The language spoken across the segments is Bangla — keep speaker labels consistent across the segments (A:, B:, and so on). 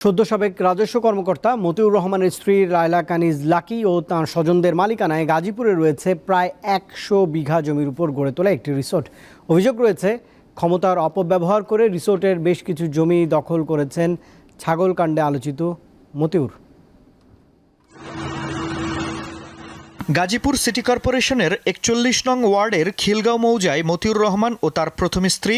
A: সদ্য সাবেক রাজস্ব কর্মকর্তা মতিউর রহমানের স্ত্রী লায়লা কানিজ লাকি ও তাঁর স্বজনদের মালিকানায় গাজীপুরে রয়েছে প্রায় একশো বিঘা জমির উপর গড়ে তোলা একটি রিসোর্ট। অভিযোগ রয়েছে, ক্ষমতার অপব্যবহার করে রিসোর্টের বেশ কিছু জমি দখল করেছেন ছাগলকাণ্ডে আলোচিত মতিউর।
B: গাজীপুর সিটি কর্পোরেশনের একচল্লিশ নং ওয়ার্ডের খিলগাঁও মৌজায় মতিউর রহমান ও তার প্রথম স্ত্রী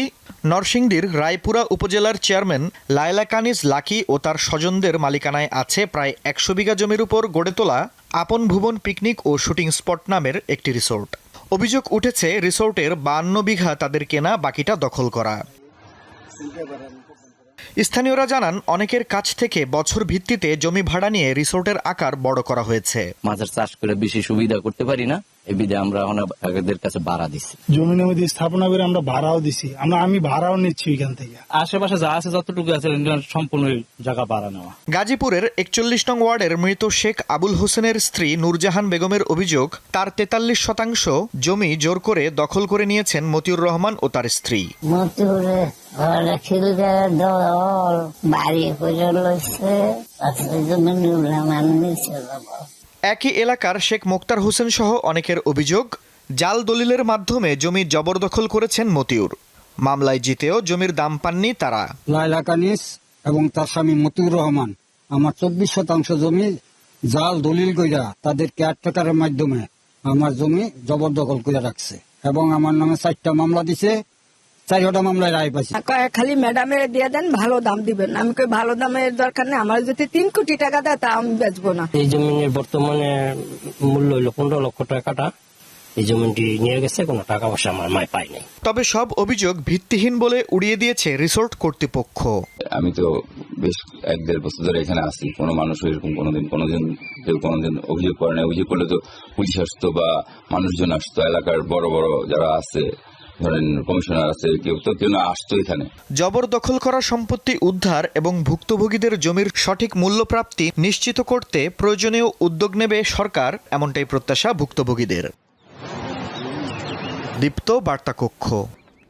B: নরসিংদীর রায়পুরা উপজেলার চেয়ারম্যান লায়লা কানিজ লাকি ও তার স্বজনদের মালিকানায় আছে প্রায় একশো বিঘা জমির উপর গড়ে তোলা আপন ভুবন পিকনিক ও শুটিং স্পট নামের একটি রিসোর্ট। অভিযোগ উঠেছে, রিসোর্টের বান্ন বিঘা তাদের কেনা, বাকিটা দখল করা। স্থানীয়রা জানান অনেকের কাছ থেকে বছর ভিত্তিতে জমি ভাড়া নিয়ে রিসোর্টের আকার বড় করা হয়েছে।
C: মাছের চাষ করে বেশি সুবিধা করতে পারি না এই বিধে আমরা এখন কাছে বাড়া দিচ্ছি
D: জমিনের মধ্যে স্থাপনা করে আমরা ভাড়াও দিছি। আমরা আমি ভাড়াও নিচ্ছি ওইখান থেকে।
E: আশেপাশে যা আছে যতটুকু আছে সম্পূর্ণ জায়গা ভাড়া নেওয়া।
B: গাজীপুরের একচল্লিশ নং ওয়ার্ডের মৃত শেখ আবুল হোসেনের স্ত্রী নূরজাহান বেগমের অভিযোগ তার তেতাল্লিশ শতাংশ জমি জোর করে দখল করে নিয়েছেন মতিউর রহমান ও তার স্ত্রী।
F: ঘরে খিলকে দল বাড়ি করে লইছে জমি নিলাম নিচে যাব
B: একই এলাকার শেখ মোক্তার হোসেন সহ অনেকের অভিযোগ জাল দলিলের মাধ্যমে জমি জবরদখল করেছেন মতিউর। মামলায় জিতেও জমির দাম পাননি তারা।
G: লাইলা কানিস এবং তার স্বামী মতিউর রহমান আমার চব্বিশ শতাংশ জমি জাল দলিল কইরা তাদের কেয়ারটেকারের মাধ্যমে আমার জমি জবরদখল করে রাখছে এবং আমার নামে চারটা মামলা দিছে। চারটা মামলায় রায় পাইছে।
H: কয় খালি ম্যাডামে দিয়ে দেন ভালো দাম দিবেন আমি কই ভালো দামের দরকার নেই আমার যদি তিন কোটি টাকা দেয় তা আমি বেচবো না।
I: এই জমিনের বর্তমানে মূল্য হইল পনেরো লক্ষ টাকাটা এই জমিনটি নিয়ে গেছে কোনো টাকা পয়সা আমার মায় পায়নি
B: তবে সব অভিযোগ ভিত্তিহীন বলে উড়িয়ে দিয়েছে রিসোর্ট কর্তৃপক্ষ।
J: আমি তো বেশ এক দেড় বছর ধরে এখানে আছি। কোনো মানুষ এরকম কোনোদিন কোনোদিন কেউ কোনোদিন অভিযোগ করে না অভিযোগ করলে তো পুলিশ আসতো বা মানুষজন আসতো। এলাকার বড় বড় যারা আছে
B: জবরদখল করা সম্পত্তি উদ্ধার এবং ভুক্তভোগীদের জমির সঠিক মূল্য প্রাপ্তি নিশ্চিত করতে প্রয়োজনীয় উদ্যোগ নেবে সরকার, এমনটাই প্রত্যাশা ভুক্তভোগীদের। দীপ্ত বার্তা কক্ষ